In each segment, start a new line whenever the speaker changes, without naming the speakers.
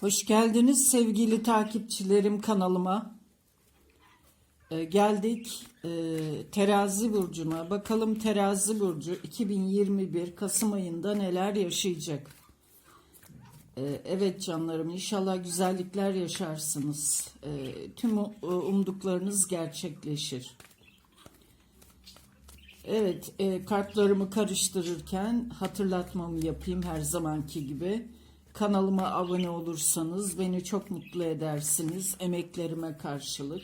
Hoş geldiniz sevgili takipçilerim kanalıma. Ee, geldik ee, terazi burcuna. Bakalım terazi burcu 2021 Kasım ayında neler yaşayacak? Ee, evet canlarım inşallah güzellikler yaşarsınız. Ee, tüm u- umduklarınız gerçekleşir. Evet, e, kartlarımı karıştırırken hatırlatmamı yapayım her zamanki gibi. Kanalıma abone olursanız beni çok mutlu edersiniz emeklerime karşılık.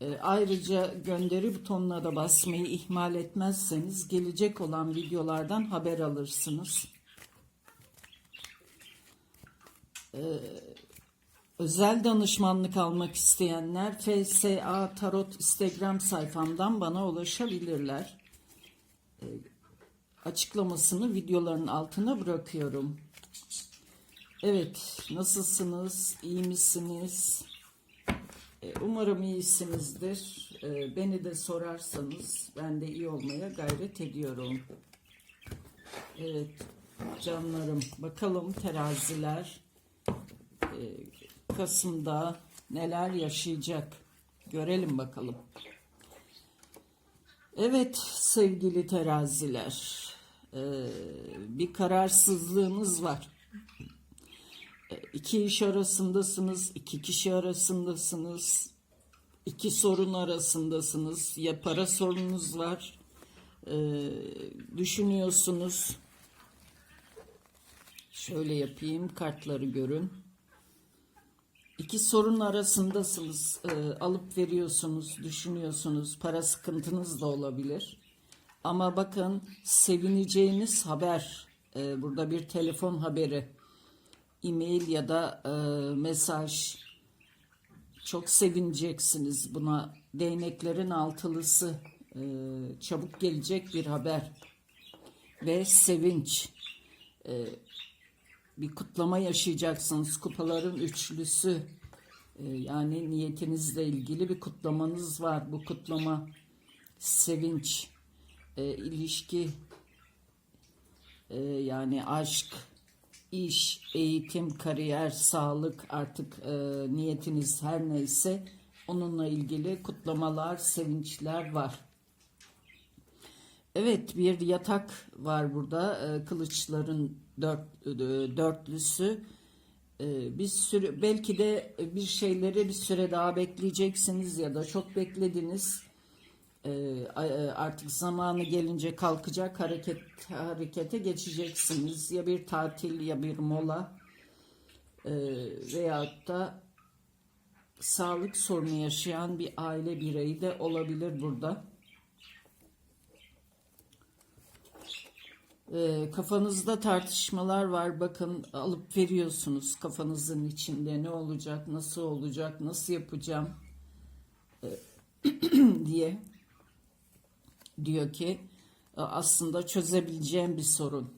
E, ayrıca gönderi butonuna da basmayı ihmal etmezseniz gelecek olan videolardan haber alırsınız. E, özel danışmanlık almak isteyenler FSA Tarot Instagram sayfamdan bana ulaşabilirler. E, açıklamasını videoların altına bırakıyorum. Evet, nasılsınız? İyi misiniz? E, Umarım iyisinizdir. E, Beni de sorarsanız ben de iyi olmaya gayret ediyorum. Evet, canlarım. Bakalım teraziler e, Kasım'da neler yaşayacak? Görelim bakalım. Evet sevgili teraziler, bir kararsızlığınız var. İki iş arasındasınız, iki kişi arasındasınız, iki sorun arasındasınız. Ya para sorununuz var, e, düşünüyorsunuz. Şöyle yapayım, kartları görün. İki sorun arasındasınız, e, alıp veriyorsunuz, düşünüyorsunuz, para sıkıntınız da olabilir. Ama bakın sevineceğiniz haber, e, burada bir telefon haberi, e-mail ya da e, mesaj. Çok sevineceksiniz buna. Değneklerin altılısı, e, çabuk gelecek bir haber ve sevinç bir kutlama yaşayacaksınız. Kupaların üçlüsü e, yani niyetinizle ilgili bir kutlamanız var. Bu kutlama sevinç, e, ilişki, e, yani aşk, iş, eğitim, kariyer, sağlık artık e, niyetiniz her neyse onunla ilgili kutlamalar, sevinçler var. Evet bir yatak var burada Ee, kılıçların dört, e, dörtlüsü Ee, bir süre belki de bir şeyleri bir süre daha bekleyeceksiniz ya da çok beklediniz e, artık zamanı gelince kalkacak hareket harekete geçeceksiniz ya bir tatil ya bir mola ee, veyahut da sağlık sorunu yaşayan bir aile bireyi de olabilir burada. Kafanızda tartışmalar var. Bakın alıp veriyorsunuz kafanızın içinde ne olacak, nasıl olacak, nasıl yapacağım ee, diye diyor ki e, aslında çözebileceğim bir sorun.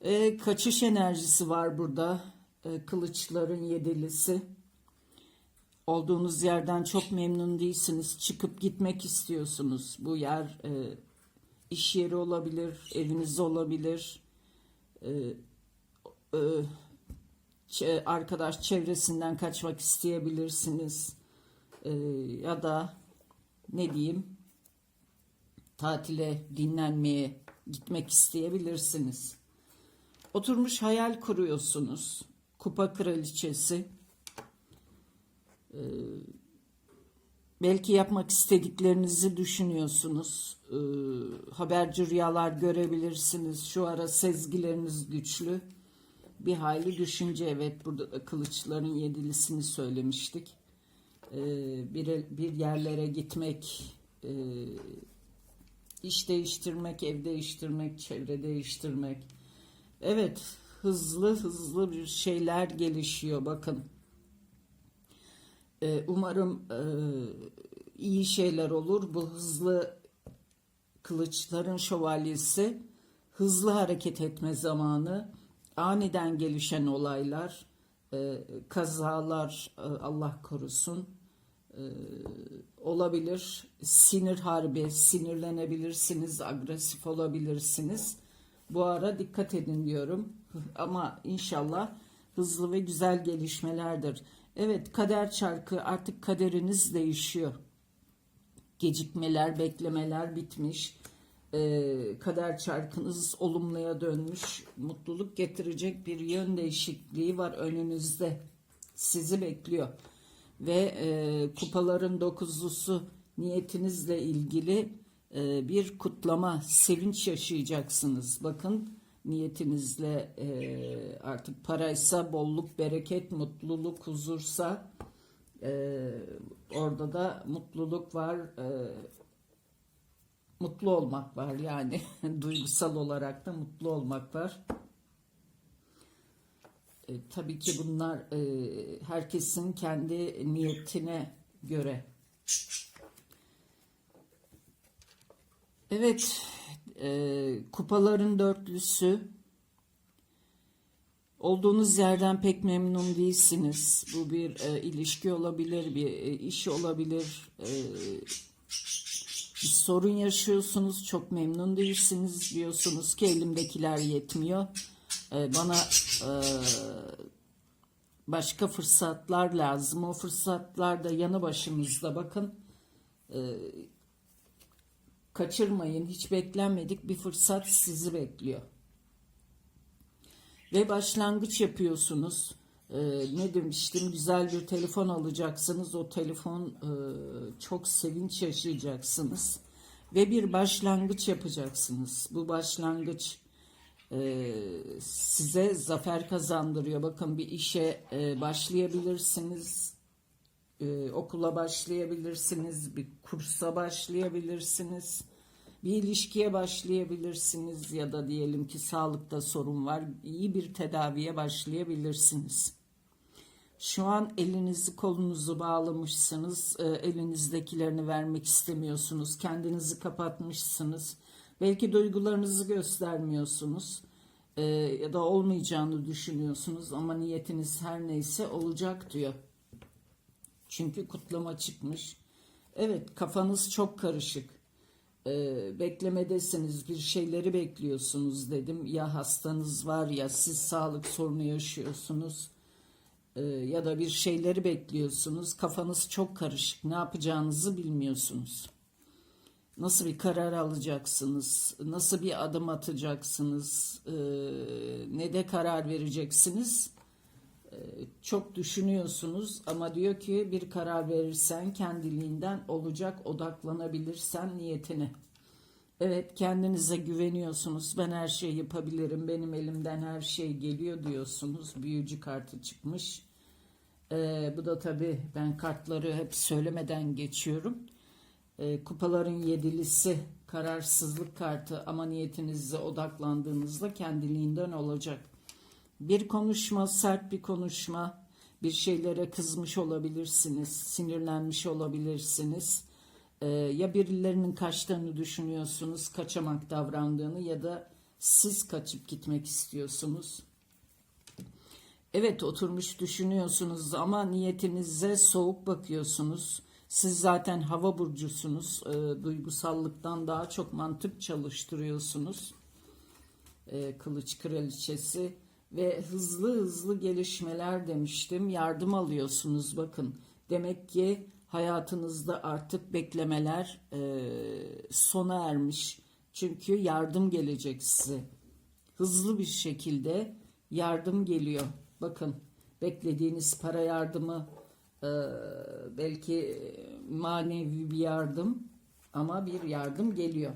Ee, kaçış enerjisi var burada. Ee, kılıçların yedilisi. Olduğunuz yerden çok memnun değilsiniz. Çıkıp gitmek istiyorsunuz. Bu yer e, iş yeri olabilir, eviniz olabilir, e, e, arkadaş çevresinden kaçmak isteyebilirsiniz E, ya da ne diyeyim tatile, dinlenmeye gitmek isteyebilirsiniz. Oturmuş hayal kuruyorsunuz. Kupa kraliçesi. Belki yapmak istediklerinizi düşünüyorsunuz. Ee, haberci rüyalar görebilirsiniz. Şu ara sezgileriniz güçlü. Bir hayli düşünce evet burada da kılıçların yedilisini söylemiştik. Ee, bir, bir yerlere gitmek, e, iş değiştirmek, ev değiştirmek, çevre değiştirmek. Evet hızlı hızlı bir şeyler gelişiyor bakın. Ee, Umarım e, iyi şeyler olur. Bu hızlı kılıçların şövalyesi hızlı hareket etme zamanı, aniden gelişen olaylar, e, kazalar e, Allah korusun e, olabilir. Sinir harbi, sinirlenebilirsiniz, agresif olabilirsiniz. Bu ara dikkat edin diyorum. Ama inşallah hızlı ve güzel gelişmelerdir. Evet kader çarkı artık kaderiniz değişiyor. Gecikmeler, beklemeler bitmiş. Ee, kader çarkınız olumluya dönmüş. Mutluluk getirecek bir yön değişikliği var önünüzde. Sizi bekliyor. Ve e, kupaların dokuzlusu niyetinizle ilgili e, bir kutlama, sevinç yaşayacaksınız. Bakın niyetinizle e, artık paraysa bolluk, bereket, mutluluk, huzursa e, orada da mutluluk var, e, mutlu olmak var yani duygusal olarak da mutlu olmak var. E, tabii ki bunlar e, herkesin kendi niyetine göre. Evet, e, kupaların dörtlüsü. Olduğunuz yerden pek memnun değilsiniz. Bu bir e, ilişki olabilir, bir e, iş olabilir. E, bir sorun yaşıyorsunuz, çok memnun değilsiniz. Diyorsunuz ki elimdekiler yetmiyor. E, bana e, başka fırsatlar lazım. O fırsatlar da yanı başımızda. Bakın e, kaçırmayın. Hiç beklenmedik bir fırsat sizi bekliyor. Ve başlangıç yapıyorsunuz. Ee, ne demiştim? Güzel bir telefon alacaksınız. O telefon e, çok sevinç yaşayacaksınız. Ve bir başlangıç yapacaksınız. Bu başlangıç e, size zafer kazandırıyor. Bakın bir işe e, başlayabilirsiniz. E, okula başlayabilirsiniz. Bir kursa başlayabilirsiniz. Bir ilişkiye başlayabilirsiniz ya da diyelim ki sağlıkta sorun var. iyi bir tedaviye başlayabilirsiniz. Şu an elinizi kolunuzu bağlamışsınız. e, Elinizdekilerini vermek istemiyorsunuz. Kendinizi kapatmışsınız. Belki duygularınızı göstermiyorsunuz. e, Ya da olmayacağını düşünüyorsunuz ama niyetiniz her neyse olacak diyor. Çünkü kutlama çıkmış. Evet kafanız çok karışık. Ee, beklemedesiniz bir şeyleri bekliyorsunuz dedim. Ya hastanız var ya siz sağlık sorunu yaşıyorsunuz. Ee, ya da bir şeyleri bekliyorsunuz. Kafanız çok karışık. Ne yapacağınızı bilmiyorsunuz. Nasıl bir karar alacaksınız? Nasıl bir adım atacaksınız? Ee, ne de karar vereceksiniz? çok düşünüyorsunuz ama diyor ki bir karar verirsen kendiliğinden olacak odaklanabilirsen niyetine. Evet kendinize güveniyorsunuz ben her şeyi yapabilirim benim elimden her şey geliyor diyorsunuz büyücü kartı çıkmış. Ee, bu da tabi ben kartları hep söylemeden geçiyorum. Ee, kupaların yedilisi kararsızlık kartı ama niyetinize odaklandığınızda kendiliğinden olacak. Bir konuşma, sert bir konuşma, bir şeylere kızmış olabilirsiniz, sinirlenmiş olabilirsiniz. Ee, ya birilerinin kaçtığını düşünüyorsunuz, kaçamak davrandığını ya da siz kaçıp gitmek istiyorsunuz. Evet oturmuş düşünüyorsunuz ama niyetinize soğuk bakıyorsunuz. Siz zaten hava burcusunuz. E, duygusallıktan daha çok mantık çalıştırıyorsunuz. E, kılıç kraliçesi ve hızlı hızlı gelişmeler demiştim. Yardım alıyorsunuz bakın. Demek ki hayatınızda artık beklemeler e, sona ermiş. Çünkü yardım gelecek size. Hızlı bir şekilde yardım geliyor. Bakın beklediğiniz para yardımı e, belki manevi bir yardım ama bir yardım geliyor.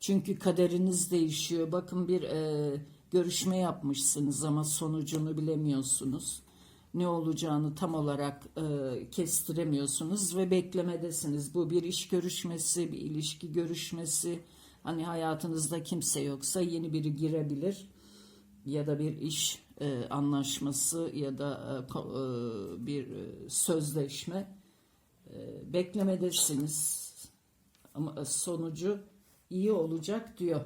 Çünkü kaderiniz değişiyor. Bakın bir e, görüşme yapmışsınız ama sonucunu bilemiyorsunuz. Ne olacağını tam olarak e, kestiremiyorsunuz ve beklemedesiniz. Bu bir iş görüşmesi, bir ilişki görüşmesi. Hani hayatınızda kimse yoksa yeni biri girebilir ya da bir iş e, anlaşması ya da e, e, bir e, sözleşme e, beklemedesiniz. Ama sonucu iyi olacak diyor.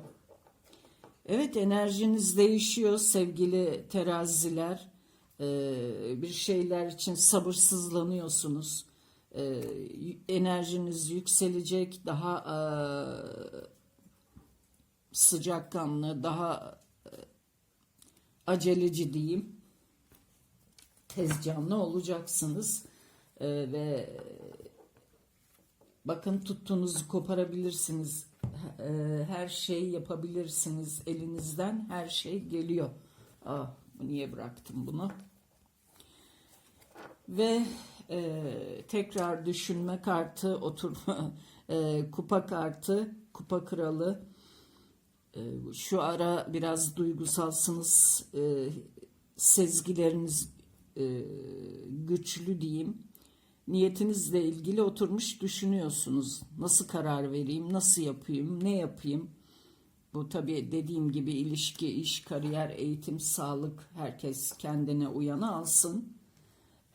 Evet enerjiniz değişiyor sevgili teraziler. Ee, bir şeyler için sabırsızlanıyorsunuz. Ee, enerjiniz yükselecek, daha e, sıcakkanlı, daha e, aceleci diyeyim. Tez canlı olacaksınız. Ee, ve bakın tuttuğunuzu koparabilirsiniz. Ee, her şeyi yapabilirsiniz. Elinizden her şey geliyor. Ah, niye bıraktım bunu? Ve e, tekrar düşünme kartı, oturma, e, kupa kartı, kupa kralı. E, şu ara biraz duygusalsınız, e, sezgileriniz e, güçlü diyeyim. Niyetinizle ilgili oturmuş düşünüyorsunuz. Nasıl karar vereyim, nasıl yapayım, ne yapayım? Bu tabii dediğim gibi ilişki, iş, kariyer, eğitim, sağlık herkes kendine uyanı alsın.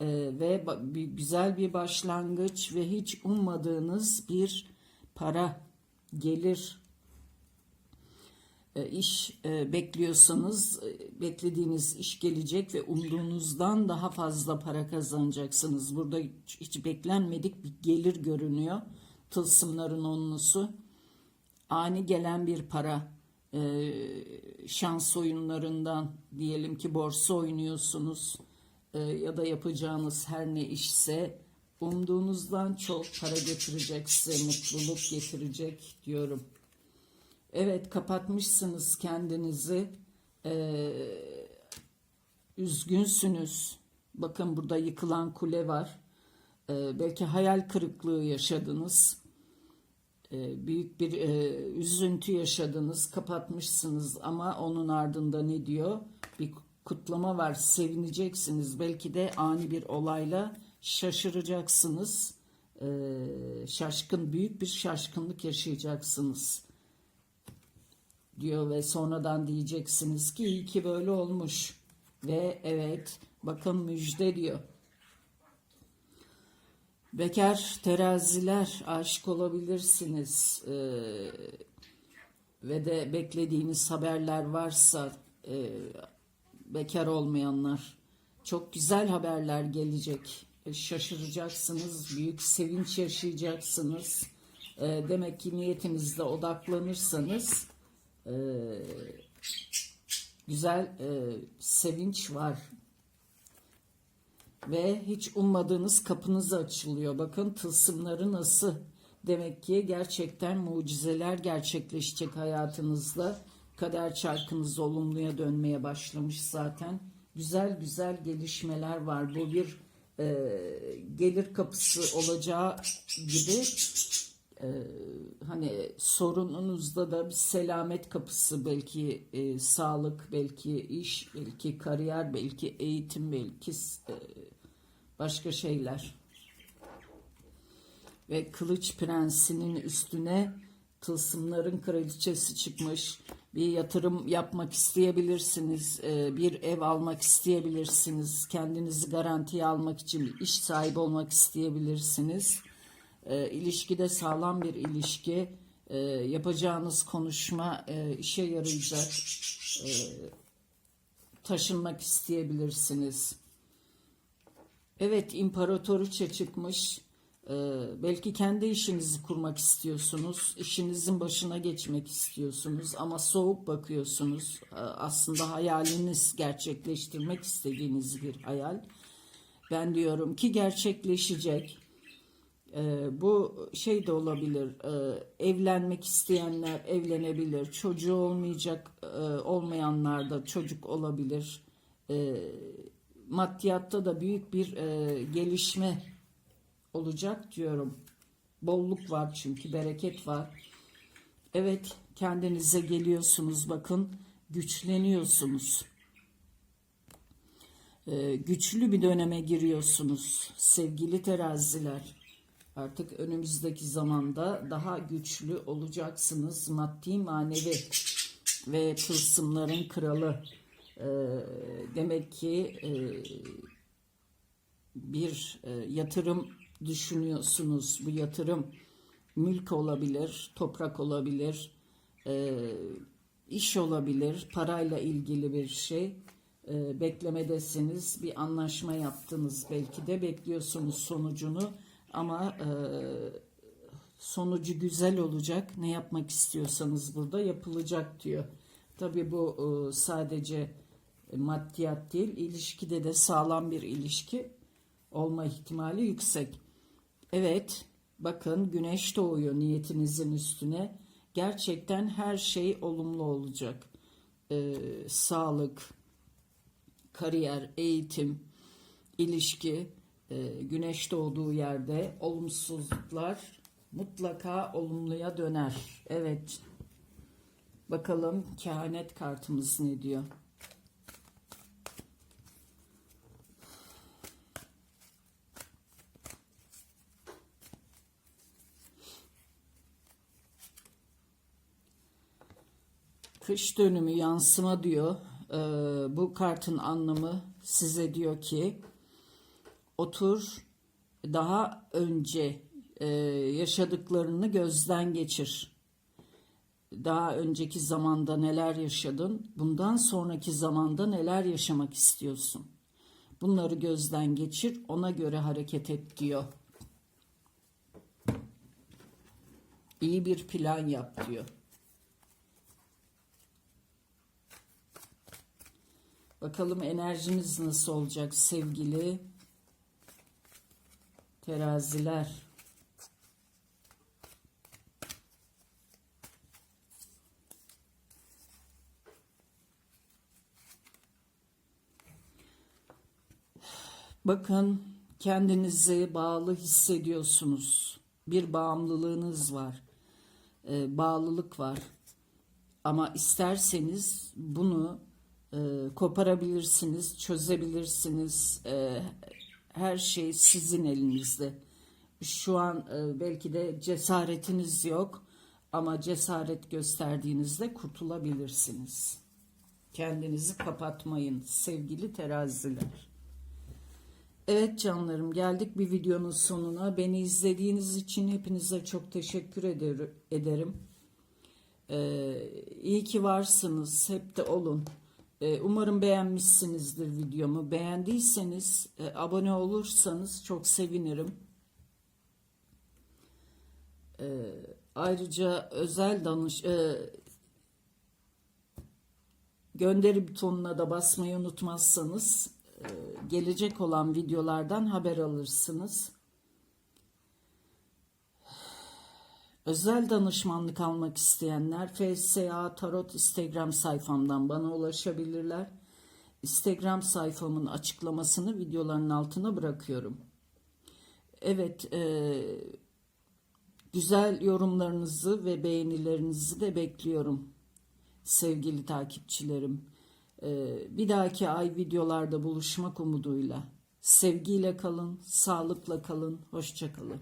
Ee, ve bir, güzel bir başlangıç ve hiç ummadığınız bir para gelir iş e, bekliyorsanız e, beklediğiniz iş gelecek ve umduğunuzdan daha fazla para kazanacaksınız. Burada hiç, beklenmedik bir gelir görünüyor. Tılsımların onlusu. Ani gelen bir para. e, şans oyunlarından diyelim ki borsa oynuyorsunuz e, ya da yapacağınız her ne işse umduğunuzdan çok para getirecek size mutluluk getirecek diyorum. Evet kapatmışsınız kendinizi. Ee, üzgünsünüz. Bakın burada yıkılan kule var. Ee, belki hayal kırıklığı yaşadınız. Ee, büyük bir e, üzüntü yaşadınız. Kapatmışsınız ama onun ardında ne diyor? Bir kutlama var. Sevineceksiniz. Belki de ani bir olayla şaşıracaksınız. Ee, şaşkın büyük bir şaşkınlık yaşayacaksınız diyor ve sonradan diyeceksiniz ki iyi ki böyle olmuş ve evet bakın müjde diyor. Bekar teraziler aşık olabilirsiniz Ee, ve de beklediğiniz haberler varsa e, bekar olmayanlar çok güzel haberler gelecek. E, Şaşıracaksınız, büyük sevinç yaşayacaksınız. E, demek ki niyetinizde odaklanırsanız e, güzel e, sevinç var ve hiç ummadığınız kapınız açılıyor. Bakın tılsımları nasıl? Demek ki gerçekten mucizeler gerçekleşecek hayatınızda. Kader çarkınız olumluya dönmeye başlamış zaten. Güzel güzel gelişmeler var. Bu bir e, gelir kapısı olacağı gibi e, hani sorununuzda da bir selamet kapısı belki e, sağlık belki iş belki kariyer belki eğitim belki e, başka şeyler. Ve kılıç prensinin üstüne tılsımların kraliçesi çıkmış. Bir yatırım yapmak isteyebilirsiniz e, bir ev almak isteyebilirsiniz kendinizi garantiye almak için bir iş sahibi olmak isteyebilirsiniz e, ilişkide sağlam bir ilişki e, yapacağınız konuşma e, işe yarayacak e, taşınmak isteyebilirsiniz. Evet imparatoriçe çıkmış. Ee, belki kendi işinizi kurmak istiyorsunuz. işinizin başına geçmek istiyorsunuz ama soğuk bakıyorsunuz. Ee, aslında hayaliniz gerçekleştirmek istediğiniz bir hayal. Ben diyorum ki gerçekleşecek. Ee, bu şey de olabilir. Ee, evlenmek isteyenler evlenebilir. Çocuğu olmayacak e, olmayanlar da çocuk olabilir. Ee, maddiyatta da büyük bir e, gelişme olacak diyorum. Bolluk var çünkü bereket var. Evet kendinize geliyorsunuz bakın güçleniyorsunuz. Ee, güçlü bir döneme giriyorsunuz sevgili teraziler. Artık önümüzdeki zamanda daha güçlü olacaksınız maddi manevi ve tılsımların kralı. Ee, demek ki e, bir e, yatırım düşünüyorsunuz. Bu yatırım mülk olabilir, toprak olabilir, e, iş olabilir, parayla ilgili bir şey. E, beklemedesiniz, bir anlaşma yaptınız belki de bekliyorsunuz sonucunu ama e, sonucu güzel olacak. Ne yapmak istiyorsanız burada yapılacak diyor. Tabii bu e, sadece E, Maddiyat değil, ilişkide de sağlam bir ilişki olma ihtimali yüksek. Evet, bakın güneş doğuyor niyetinizin üstüne. Gerçekten her şey olumlu olacak. Ee, sağlık, kariyer, eğitim, ilişki, e, güneş doğduğu yerde olumsuzluklar mutlaka olumluya döner. Evet. Bakalım kehanet kartımız ne diyor? Kış dönümü yansıma diyor. Ee, bu kartın anlamı size diyor ki otur daha önce e, yaşadıklarını gözden geçir. Daha önceki zamanda neler yaşadın? Bundan sonraki zamanda neler yaşamak istiyorsun? Bunları gözden geçir, ona göre hareket et diyor. İyi bir plan yap diyor. Bakalım enerjiniz nasıl olacak sevgili teraziler. Bakın kendinizi bağlı hissediyorsunuz. Bir bağımlılığınız var. Ee, bağlılık var. Ama isterseniz bunu e, koparabilirsiniz, çözebilirsiniz. E, her şey sizin elinizde. Şu an e, belki de cesaretiniz yok ama cesaret gösterdiğinizde kurtulabilirsiniz. Kendinizi kapatmayın sevgili teraziler. Evet canlarım geldik bir videonun sonuna. Beni izlediğiniz için hepinize çok teşekkür eder- ederim. Ee, iyi ki varsınız. Hep de olun. Ee, umarım beğenmişsinizdir videomu. Beğendiyseniz e, abone olursanız çok sevinirim. Ee, ayrıca özel danış e, gönderi butonuna da basmayı unutmazsanız e, gelecek olan videolardan haber alırsınız. Özel danışmanlık almak isteyenler FSA Tarot Instagram sayfamdan bana ulaşabilirler. Instagram sayfamın açıklamasını videoların altına bırakıyorum. Evet, e, güzel yorumlarınızı ve beğenilerinizi de bekliyorum sevgili takipçilerim. E, bir dahaki ay videolarda buluşmak umuduyla. Sevgiyle kalın, sağlıkla kalın, hoşça kalın.